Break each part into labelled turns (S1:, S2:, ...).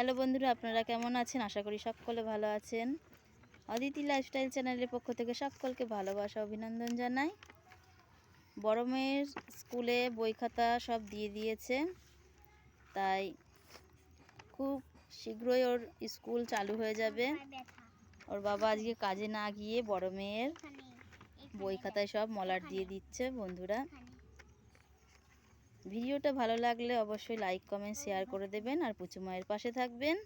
S1: Hello বন্ধুরা, আপনারা কেমন আছেন? আশা করি সকলে ভালো আছেন। অদিতি লাইফস্টাইল চ্যানেলের পক্ষ থেকে সকলকে ভালোবাসা, অভিনন্দন জানাই। বড় মেয়ের স্কুলে বই খাতা সব দিয়ে দিয়েছে। তাই খুব শীঘ্রই ওর স্কুল চালু হয়ে যাবে। ওর বাবা আজকে কাজে না গিয়ে বড় মেয়ের বই খাতায় সব মলার দিয়ে দিচ্ছে বন্ধুরা। ভিডিওটা ভালো লাগলে অবশ্যই লাইক কমেন্ট শেয়ার করে দেবেন আর পুচু মায়ের পাশে থাকবেন।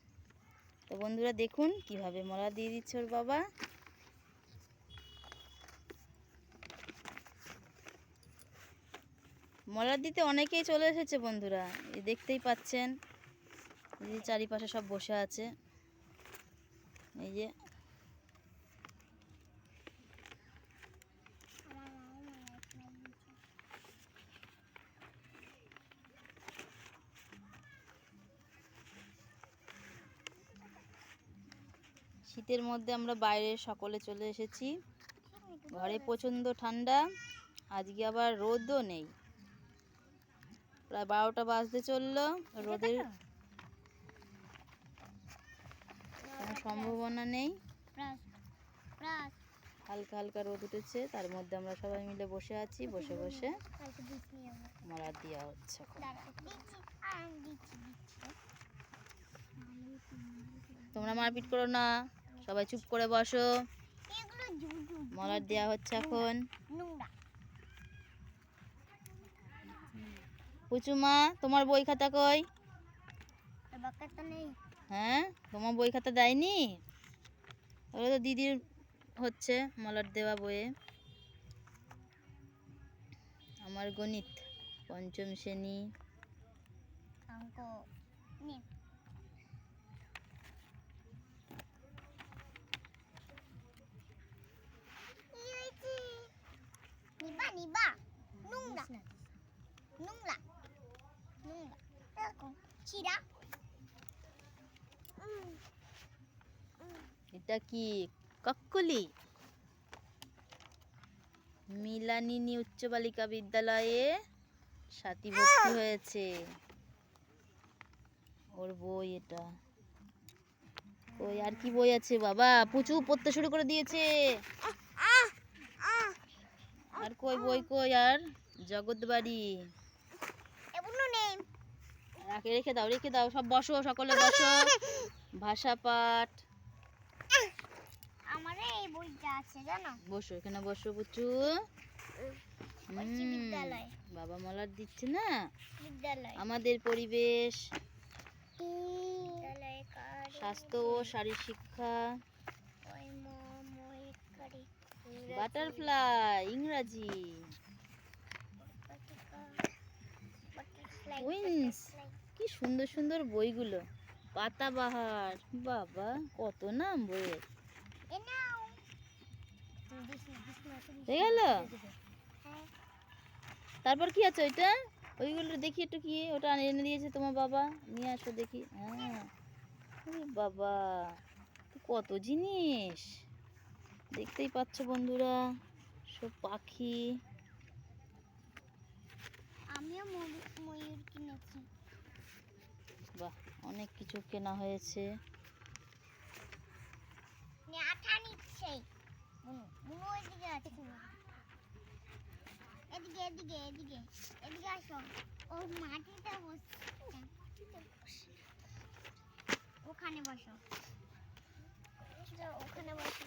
S1: তো বন্ধুরা দেখুন কীভাবে মলা দিয়ে দিচ্ছে ওর বাবা। মলার দিতে অনেকেই চলে এসেছে বন্ধুরা দেখতেই পাচ্ছেন। এই চারিপাশে সব বসে আছে। এই যে শীতের মধ্যে আমরা বাইরে সকলে চলে এসেছি। ঘরে প্রচণ্ড ঠান্ডা, আজকে আবার রোদও নেই। প্রায় বারোটা বাজতে চলল, রোদের কোনো সম্ভাবনা নেই। হালকা হালকা রোদ উঠেছে, তার মধ্যে আমরা সবাই মিলে বসে আছি, বসে বসে মরা দেওয়া হচ্ছে তোমরা মারপিট করো না। সবাই চুপ করে বসো। মলার দেওয়া হচ্ছে এখন। পুচুমা তোমার বই খাতা কই? হ্যাঁ? তোমার বই খাতা দেয়নি? ওগুলো তো দিদির হচ্ছে মলার দেওয়া বইয়ে। আমার গণিত পঞ্চম শ্রেণি।
S2: নিবা চিরা।
S1: এটা কি কক্কলি? মিলানিনী উচ্চ বালিকা বিদ্যালয়ে সাথী ভর্তি হয়েছে। ওর বই এটা। ওই আর কি বই আছে বাবা? পুচু পড়তে শুরু করে দিয়েছে। আর কই বই কই আর? জগৎবাড়ি।
S2: এগুলো নেই
S1: রাখে দাও রেখে দাও সব বসো সকলে বসো। ভাষা পাঠ।
S2: আমার এই বইটা আছে জানো?
S1: বসো এখানে বসো
S2: বলছি বিদ্যালয়।
S1: বাবা মলার দিচ্ছে না?
S2: বিদ্যালয়।
S1: আমাদের পরিবেশ। স্বাস্থ্য ও শারীর শিক্ষা। বাটারফ্লাই ইংরাজি। উইংস কি সুন্দর সুন্দর বইগুলো। পাতাবাহার, বাবা, কত নাম বইয়ের। হয়ে গেল? তারপর কি আছে ওইটা? ওইগুলো দেখি একটু কি, ওটা এনে দিয়েছে তোমার বাবা। নিয়ে আসো দেখি। হ্যাঁ। বাবা, কত জিনিস। দেখতেই পাচ্ছ বন্ধুরা, সব পাখি।
S2: আমিও ময়ূর কিনেছি।
S1: বাহ অনেক কিছু কেনা হয়েছে।
S2: এদিকে এদিকে এদিকে এদিকে আসো। ও মাটিতে বসে ওখানে বসো। ওখানে বসো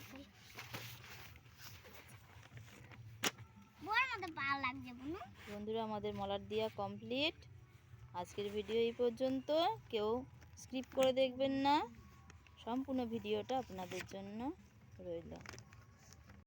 S2: বড় মতো পা লাগছে বুনু
S1: বন্ধুরা আমাদের মলার দিয়া কমপ্লিট আজকের ভিডিও এই পর্যন্ত। কেউ স্ক্রিপ করে দেখবেন না। সম্পূর্ণ ভিডিওটা আপনাদের জন্য রইল।